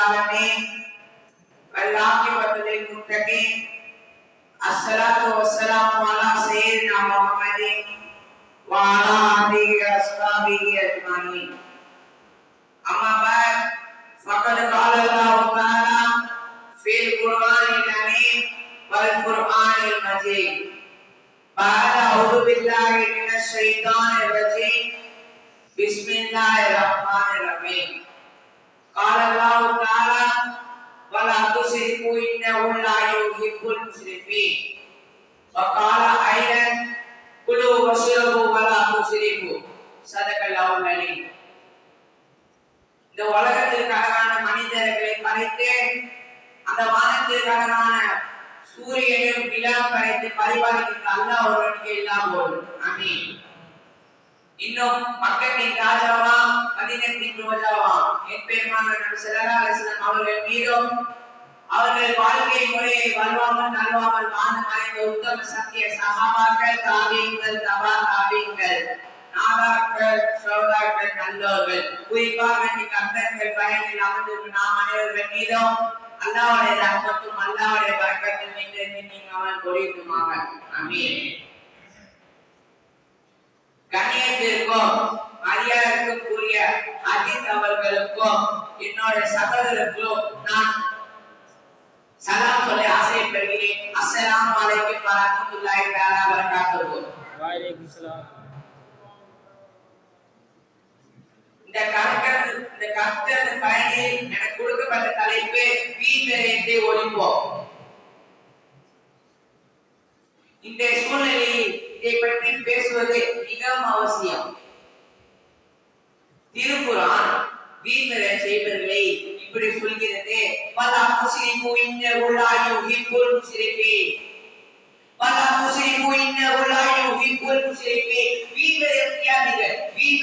العالمين والعاقبة للمتقين الصلاة والسلام على سيدنا محمد وعلى آله وأصحابه أجمعين أما بعد فقد قال الله تعالى في القرآن الكريم والقرآن المجيد بعد أعوذ بالله من الشيطان الرجيم بسم الله الرحمن الرحيم قال الله تعالى ولا تسرفوا إنه لا يحب المسرفين وقال أيضا كلوا واشربوا ولا تسرفوا صدق الله العليم இந்த உலகத்திற்கு அழகான மனிதர்களை படைத்து அந்த வானத்திற்கு அழகான சூரியனையும் நிலா படைத்து பரிபாலிக்கின்ற அல்லாஹ் ஒருவனுக்கு எல்லாம் போதும் ஆமீன் இன்னும் மக்களின் ராஜாவா மதினத்தின் ரோஜாவா என் பெருமான நபி அவர்கள் மீதும் அவர்கள் வாழ்க்கை முறையை வல்வாமல் நல்வாமல் வாழ்ந்து மறைந்த உத்தம சத்திய சகாபாக்கள் தாபீங்கள் தபா தாபீங்கள் நாதாக்கள் சோதாக்கள் நல்லோர்கள் குறிப்பாக இன்னைக்கு அந்தங்கள் பயனில் அமர்ந்திருக்கும் நாம் அனைவர்கள் மீதும் அல்லாவுடைய ரஹ்மத்தும் அல்லாவுடைய பரக்கத்தும் என்று நீங்கள் அவன் பொழியுமாக அமீன் கண்ணியத்திற்கும் மரியாதைக்குரிய அஜித் அவர்களுக்கும் என்னோட சகோதரர்களும் நான் சலாம் சொல்லி ஆசைப்படுகிறேன். அஸ்ஸலாம் வலைக்கும் வரஹ்மத்துல்லாஹி தஆலா வரகாத்துஹு வலைக்கும் சலாம். இந்த கற்கர் இந்த கற்கர் பயணியில் எனக்கு கொடுக்கப்பட்ட தலைப்பு வீட்டிலிருந்து ஒழிப்போம்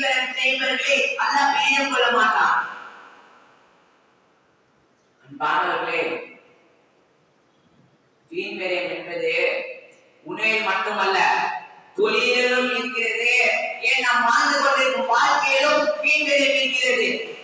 செய்யாதீர்கள் வீண்விரயம் கொள்ள மாட்டான் அன்பானவர்களே என்பது உணவில் மட்டுமல்ல தொழிலும் இருக்கிறது. ஏன் நாம் வாழ்ந்து கொண்டிருக்கும் வாழ்க்கையிலும் வீண்விரயம் இருக்கிறது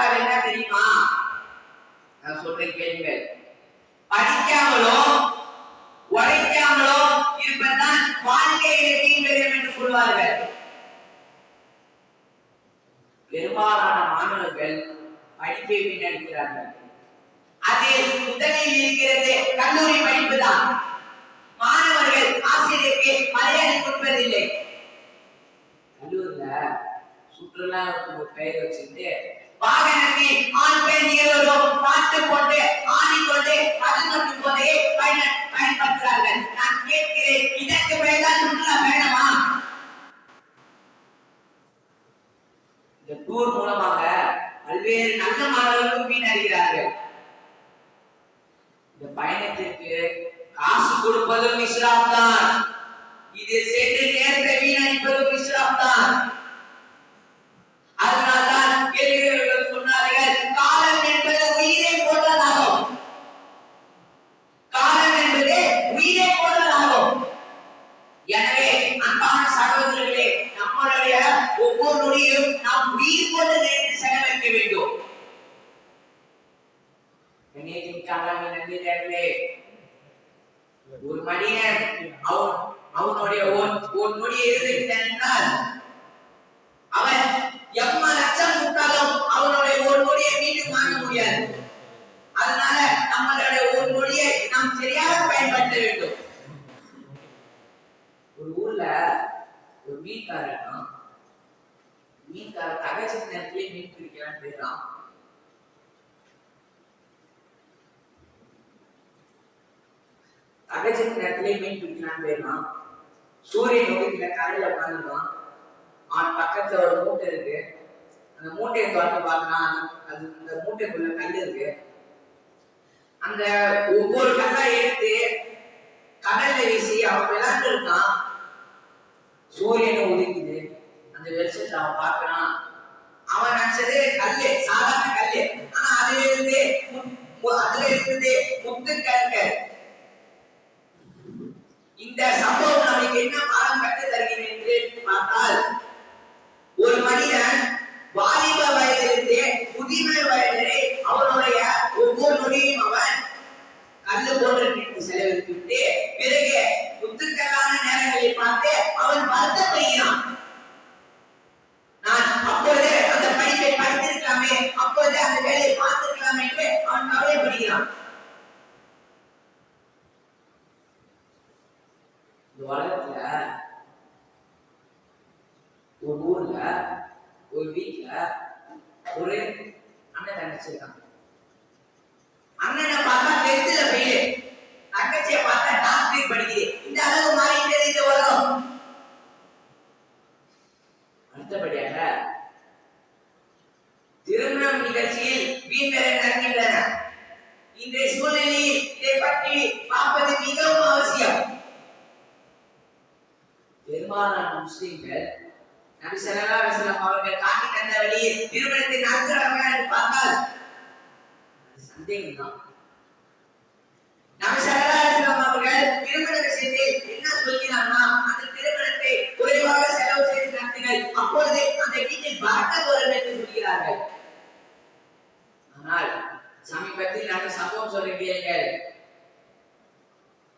என்றால் என்ன தெரியுமா? நான் சொல்றேன் கேளுங்கள் படிக்காமலோ உழைக்காமலோ இருப்பதுதான் வாழ்க்கையில வீண்விரயம் என்று சொல்வார்கள். பெரும்பாலான மாணவர்கள் படிப்பை வீணடிக்கிறார்கள். அதில் முதலில் இருக்கிறது கல்லூரி படிப்புதான் மாணவர்கள் ஆசிரியருக்கு மரியாதை கொடுப்பதில்லை. கல்லூரில சுற்றுலா பெயர் வச்சுட்டு வாகனத்தில் ஆண் பெண் இருவரும் பார்த்து கொண்டு ஆடிக்கொண்டு பதுங்கட்டு போதே பயன பயன்படுத்துகிறார்கள். நான் கேட்கிறேன் இதற்கு சுற்றுலா வேணாமா இந்த டூர் மூலமாக பல்வேறு நல்ல மாணவர்களும் வீணறிகிறார்கள் இந்த பயணத்திற்கு காசு கொடுப்பதும் இஸ்லாம் தான் இது சென்று நேரத்தை வீணடிப்பதும் இஸ்லாம் தான் உயிர் போன்று நினைத்து செலவழிக்க வேண்டும். ஒரு மனிதன் அவன் அவனுடைய ஒரு நொடி அவன் எம்ம லட்சம் விட்டாலும் அவனுடைய ஒரு நொடியை மீண்டும் வாங்க முடியாது. அதனால நம்மளுடைய ஒரு நொடியை நாம் சரியாக பயன்படுத்த வேண்டும். ஒரு ஊர்ல ஒரு மீன்காரன் மீன் மீன்கார தகச்ச நேரத்திலே மீன் பிடிக்கிறான்னு போயிடலாம் தகச்ச நேரத்திலே மீன் பிடிக்கலான்னு போயிடலாம் சூரியன் உதயத்துல கரையில உட்காந்துருவான் அவன் பக்கத்துல ஒரு மூட்டை இருக்கு. அந்த மூட்டையை திறந்து பார்க்கலாம் அது அந்த மூட்டைக்குள்ள கல் இருக்கு. அந்த ஒவ்வொரு கல்லா எடுத்து கடல்ல வீசி அவன் விளாண்டு இருக்கான் சூரியனை உதிக்குது கொஞ்சம் வெளிச்சத்துல அவன் பார்க்கறான். அவன் நினைச்சது கல்லு சாதாரண கல்லு. ஆனா அதுல இருந்து அதுல இருந்ததே முத்து கற்கள். இந்த சம்பவம் நமக்கு என்ன பாடம் கற்று தருகிறது என்று பார்த்தால் ஒரு மனிதன் ஒரு ஊர்ல ஒரு வீட்ல ஒரு அண்ணன் தங்கச்சி இருக்காங்க. அண்ணனை பார்த்தா டென்த்ல ஃபெயிலு தங்கச்சியை பார்த்தா டாக்டர் படிக்குது. இந்த அளவு மாறிட்டே இந்த உலகம். அடுத்தபடியாக திருமணம் நிகழ்ச்சியில் வீண்களை நடக்கின்றன இன்றைய சூழ்நிலையில் இதை பற்றி பார்ப்பது மிகவும் அவசியம். பெரும்பாலான முஸ்லீம்கள். நபி ஸல்லல்லாஹு அலிஸ்லாம் அவர்கள் காட்டி தந்த வழியில் திருமணத்தை நடத்துறாங்க என்று பார்த்தால் அது சந்தேகம் தான் நபி ஸல்லல்லாஹு அலிஸ்லாம் அவர்கள் திருமண விஷயத்தில் என்ன சொல்கிறார்னா அந்த திருமணத்தை குறைவாக செலவு செய்து நடத்துங்கள் அப்பொழுது அந்த வீட்டில் பார்க்க வரும் என்று சொல்கிறார்கள். ஆனால் சமீபத்தில் நான் சம்பவம் சொல்றீர்கள்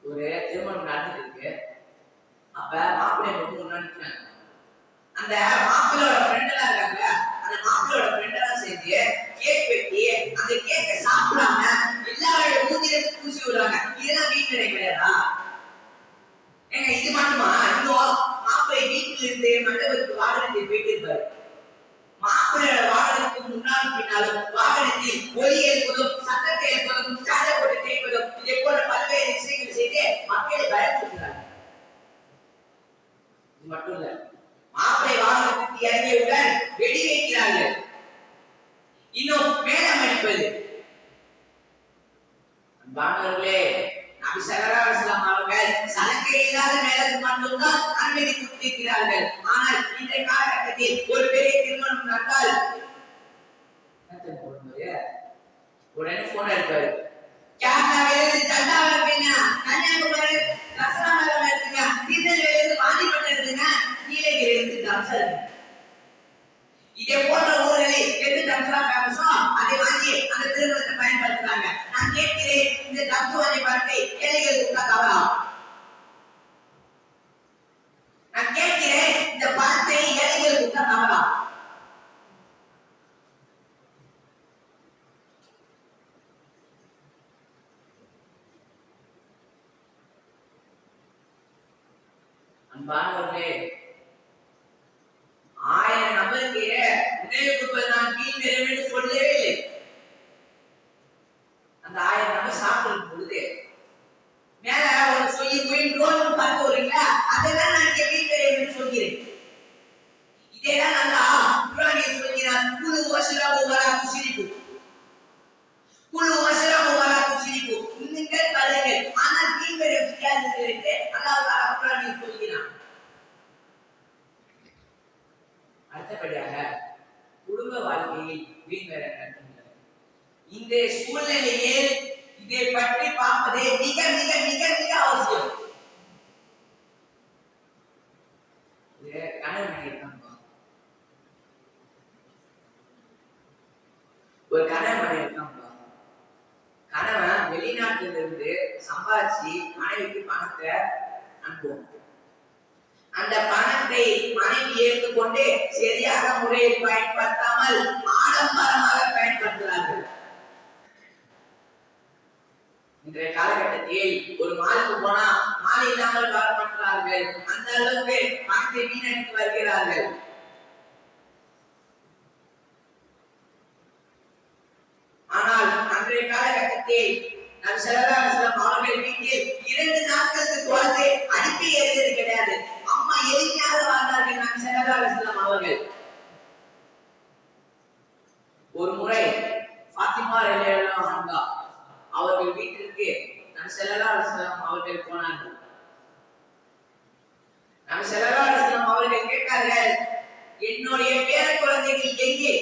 ஒரு திருமணம் நடந்துட்டு இருக்கு. அப்ப மாப்பிள்ளை வந்து முன்னாடி அந்த மாப்பிள்ளையோட ஃப்ரெண்ட் எல்லாம் இருக்காங்க அந்த மாப்பிள்ளையோட ஃப்ரெண்ட் எல்லாம் சேர்ந்து கேக் வெட்டி அந்த கேக்கை சாப்பிடாம எல்லாரோட மூஞ்சில பூசி விடுறாங்க. இதெல்லாம் வீட்டுல கிடையாதா? ஏங்க இது மட்டுமா? இன்னும் மாப்பிள்ளை வீட்டுல இருந்து மண்டபத்துக்கு வாகனத்தை போயிட்டு இருப்பாரு மாப்பிள்ளையோட வாகனத்துக்கு முன்னாலும் பின்னாலும் வாகனத்தில் ஒலி எழுப்பதும் சத்தத்தை எழுப்பதும் மட்டும் இல்ல மாப்பிளை வாகனத்துக்கு இறங்கியவுடன் வெடி வைக்கிறார்கள் இன்னும் மேலம் அடிப்பது. அன்பானவர்களே நபி சகராசலாம் அவர்கள் சலக்கை இல்லாத மேலத்துக்கு மட்டும்தான் அனுமதி கொடுத்திருக்கிறார்கள். ஆனால் இன்றைய காலகட்டத்தில் ஒரு பெரிய திருமணம் நடந்தால் உடனே போன எடுப்பாரு. கேரளாவிலிருந்து தஞ்சாவூர் இருக்கீங்க கன்னியாகுமரி ரசனாமரம் இருக்கீங்க திருநெல்வேலியிலிருந்து வாணிபட்டம் இருந்து தம்சா இதே போன்ற ஊர்களில் எது தம்சா ஃபேமஸோ அதை வாங்கி அந்த திருமணத்தை பயன்படுத்துறாங்க. நான் கேட்கிறேன் இந்த தம்சுவாணி படத்தை ஏழைகள் கொடுத்தா தவறா? நான் கேட்கிறேன் இந்த பணத்தை ஏழைகள் கொடுத்தா தவறா? அன்பானவர்களே இந்த சூழ்நிலையில் இதை பற்றி பார்ப்பதே மிக மிக மிக மிக அவசியம். ஒரு கணவன் இருக்கான் கணவன் வெளிநாட்டுல இருந்து சம்பாதிச்சு மனைவிக்கு பணத்தை அனுப்புவோம் அந்த பணத்தை மனைவி ஏற்றுக்கொண்டு சரியாக முறையில் பயன்படுத்தாமல் ஆடம்பரமாக பயன்படுத்துகிறார்கள். இன்றைய காலகட்டத்தில் ஒரு மாலுக்கு போனா மாலை இல்லாமல் வர அந்த அளவுக்கு பணத்தை வீணடித்து வருகிறார்கள். ஆனால் அன்றைய காலகட்டத்தில் நம் செல்லதாசலம் அவர்கள் வீட்டில் இரண்டு நாட்களுக்கு குழந்தை அனுப்பி எழுதியது கிடையாது. அம்மா எளிமையாக வாழ்ந்தார்கள் நம் செல்லதாசலம் அவர்கள். ஒரு முறை பாத்திமா ரலியல்லாஹு அன்ஹா அவர்கள் வீட்டிற்கு நம் செல்லலாம் அவர்கள் போனார்கள். நம் செல்லலாம் அவர்கள் கேட்டார்கள் என்னுடைய பேர குழந்தைகள் எங்கே?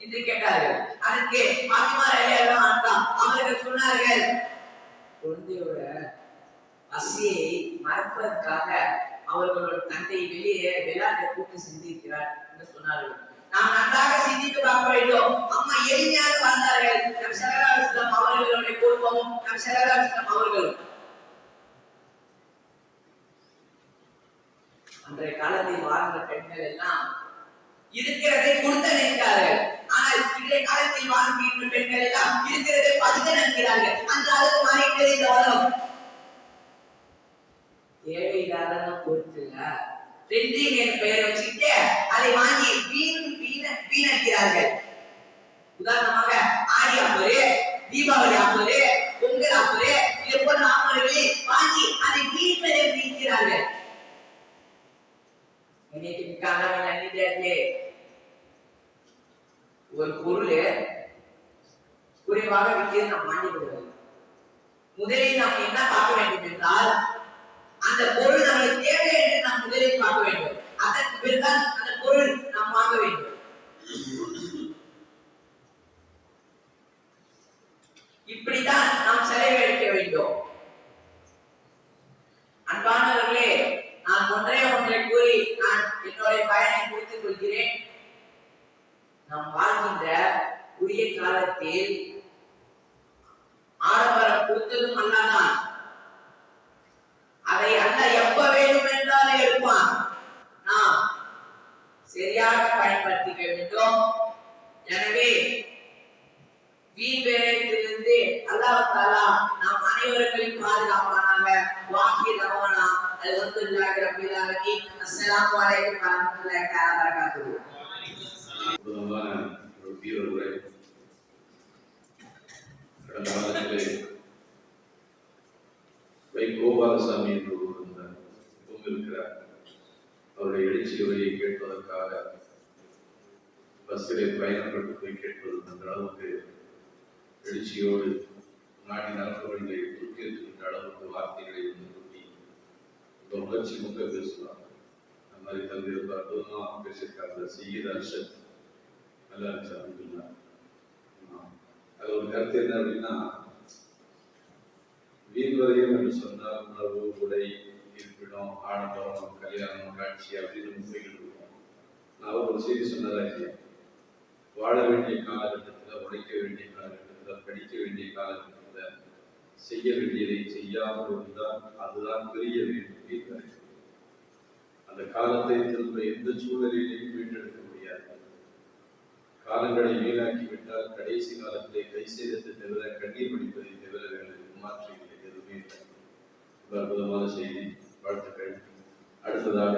என்று கேட்டார்கள். அதற்கு பாத்திமா ரலியல்லாஹு அன்ஹா அவர்கள் சொன்னார்கள் குழந்தையோட பசியை மறப்பதற்காக அவர்களோட தந்தை வெளியே விளையாட்டை கூட்டு சிந்திக்கிறார் என்று சொன்னார்கள். நாம் நன்றாக சிந்திக்க குடும்பமும் நம் அவர்களும் அன்றைய காலத்தில் வாழ்ந்த பெண்கள் எல்லாம் இருக்கிறதை கொடுத்த நினைக்கிறார்கள் ஆனால் இன்றைய காலத்தில் வாழ்கின்ற பெண்கள் எல்லாம் இருக்கிறதை பதுக்க நினைக்கிறார்கள் அந்த அளவு மாறிட்டது இந்த உலகம். தேவையில்லாத பொருட்கள் ரெண்டிங் என் பெயர் வச்சுக்கிட்டு அதை வாங்கி வீண் வீண வீணடிக்கிறார்கள். உதாரணமாக ஆடி ஆஃபரு தீபாவளி ஆஃபரு இருக்கிறார்களே. ஆஃபரு இது போன்ற ஆஃபர்களை வாங்கி அதை வீட்டிலே வீழ்கிறார்கள் இன்னைக்கு கணவன் நன்றியாச்சு ஒரு பொருள் குறைவாக விற்கிறது நாம் வாங்கி வாங்கிவிடுவது முதலில் நாம் என்ன பார்க்க வேண்டும் என்றால் அந்த பொருள் நம்மளுக்கு தேவை என்று நாம் முதலில் பார்க்க வேண்டும் அதற்கு பிறகுதான் அந்த பொருள் நாம் வாங்க வேண்டும் இப்படித்தான் நாம் செலவழிக்க வேண்டும் அன்பானவர்களே நான் ஒன்றே ஒன்றை கூறி நான் என்னுடைய பயனை முடித்துக் கொள்கிறேன் நாம் வாழ்கின்ற கூடிய காலத்தில் ஆடம்பரம் கொடுத்ததும் அல்லாதான் அதை அல்ல எப்ப வேண்டும் என்றாலே எடுப்பான். நாம் சரியாக பயன்படுத்திக்க வேண்டும். எனவே வீண் வேலையிலிருந்து அல்லாஹ் தாலா நாம் அனைவர்களையும் பாதுகாப்பானாக வாக்கிய தவானா அது வந்து ரபில் ஆலமீன் அஸ்ஸலாமு அலைக்கும் வரஹ்மத்துல்லாஹி தஆலா வரகாத்துஹு அற்புதமான ஒரு வீர உரை கடந்த காலத்திலே வை கோபாலசாமி என்று ஒருவர் இருந்தார் இப்பவும் இருக்கிறார். அவருடைய எழுச்சி உரையை கேட்பதற்காக பஸ்ஸிலே பயணப்பட்டு போய் கேட்பது அந்த அளவுக்கு எழுச்சியோடு நாட்டின் நலன்களை துக்கியிருக்கின்ற அளவுக்கு வார்த்தைகளை வந்து கொட்டி ரொம்ப உணர்ச்சி முக்க பேசுவாங்க அந்த மாதிரி தந்தை ரொம்ப அற்புதமாக பேசியிருக்காங்க செய்யத அர்ஷத். நல்லா இருந்துச்சு அப்படின்னா அது ஒரு கருத்து என்ன அப்படின்னா வீண்வரையும் என்று சொன்னால் உணவு உடை இருப்பிடம் ஆடம்பரம் கல்யாணம் காட்சி அப்படின்னு நம்ம போய்கிட்டு இருக்கோம். நான் ஒரு செய்தி சொன்னதா இல்லையா? வாழ வேண்டிய காலகட்டத்தில் உழைக்க வேண்டிய காலகட்டத்தில் படிக்க வேண்டிய காலகட்டத்தில் செய்ய வேண்டியதை செய்யாமல் இருந்தால் அதுதான் பெரிய வீண் வீண்வரை அந்த காலத்தை திரும்ப எந்த சூழலிலையும் மீட்டெடுக்க காலங்களை வீணாக்கிவிட்டால் கடைசி காலத்திலே கை செய்ததை தவிர கண்ணீர் பிடிப்பதை தவிர எங்களுக்கு மாற்றி எதுவுமே இல்லை. அற்புதமான செய்தி வாழ்த்துக்கள். அடுத்ததாக